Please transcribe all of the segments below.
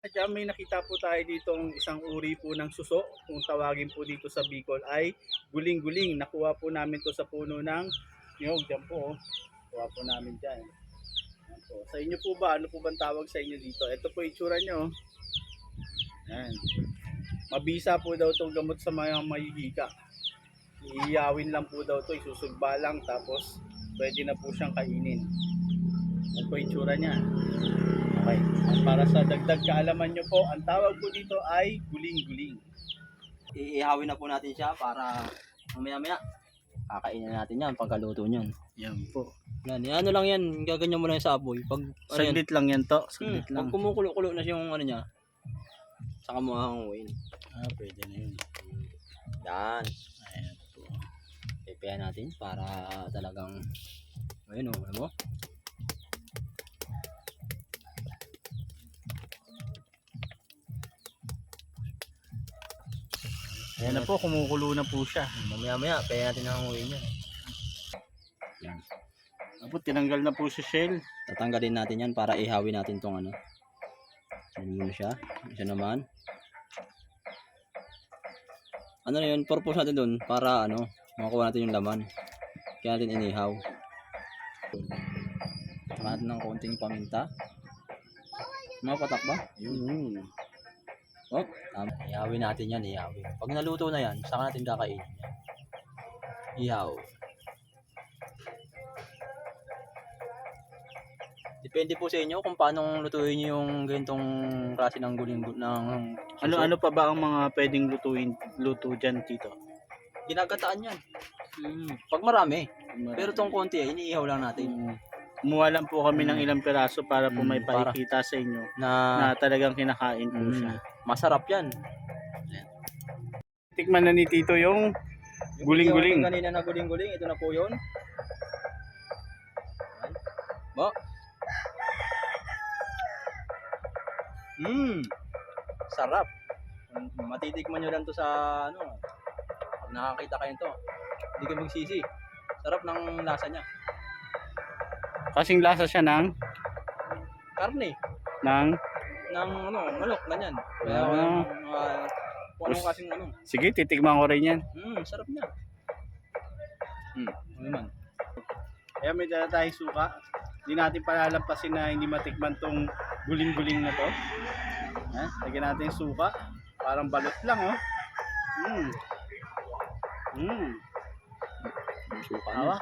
Kaya may nakita po tayo ditong isang uri po ng suso, kung tawagin po dito sa Bicol ay guling-guling. Nakuha po namin to sa puno ng niyog. Diyan po, oh. kuha po namin dyan. Yan po. Sa inyo po ba, ano po bang tawag sa inyo dito? Ito po itsura nyo. Yan. Mabisa po daw itong gamot sa mga mahihika. Iiyawin lang po daw to, isusugba lang tapos pwede na po siyang kainin. Yan po itsura niya. Okay. At para sa dagdag kaalaman nyo po, ang tawag po dito ay guling-guling. Iihawin na po natin siya para mamaya-maya kakainin natin yan pagkaluto niyan. Yan po. Yan, ano lang yan, gaganyan mo lang sa aboy. Pag, ano yan, Saglit lang yan to. hmm, Saglit pag lang. kumukulo-kulo na siya yung ano niya, saka mo hanguin. Ah, pwede na yun. Yan. Ayan po. Pepehan natin para talagang, ayun o, ano mo? Ayan na po, kumukulo na po siya. Mamaya-maya, pepehan natin ang hanguin yan. Yan. Apo, tinanggal na po si shell. Tatanggalin natin yan para ihawin natin tong ano. Ano muna siya. Isa naman. Ano na yun, purpose natin dun para ano, makakuha natin yung laman. Kaya natin inihaw. Natin ng konting paminta. Mapatak ba? Yun. Oh, tama. Ihawin natin yan, ihawin. Pag naluto na yan, saka natin kakainin yan. Ihaw. Depende po sa inyo kung paano lutuin nyo yung ganitong klase ng guling ng Ano ano pa ba ang mga pwedeng lutuin luto diyan tito? Ginagataan yan. Pag marami. Pero tong konti, eh, iniihaw lang natin. Mm. Kumuha lang po kami ng Mm. ilang piraso para po Mm, may para- pakikita sa inyo Na, na talagang kinakain po mm, siya. Masarap yan. Tikman na ni Tito yung Guling-guling. Kanina na guling-guling, ito na po yun. Yan. Bo. Mmm. Sarap. Matitikman nyo lang to sa ano. Pag nakakita kayo to. Hindi kayo magsisi. Sarap ng lasa niya. kasing lasa siya ng Karne. ng Ng ano, manok, ganyan. Kaya Ah. uh, uh, kung anong kasing ano. Sige, titikman ko rin yan. Mmm, sarap niya. Hmm, ano naman. Kaya may dala tayong suka. Hindi natin palalampasin na hindi matikman tong guling-guling na to. Ha? Lagyan natin yung suka. Parang balot lang, oh. Mm. Mm. Yung suka Awa. niya.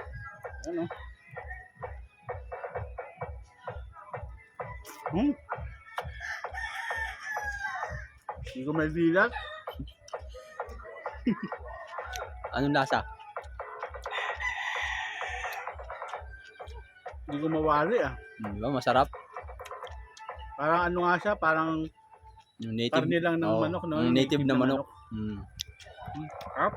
Ano? Hmm. Hindi ko may. Anong lasa? Hindi ko mawali ah. Hmm, di ba? Masarap. Parang ano nga siya, parang Yung native. karne lang ng Oo, manok, no? yung native na manok. Hmm. Sarap.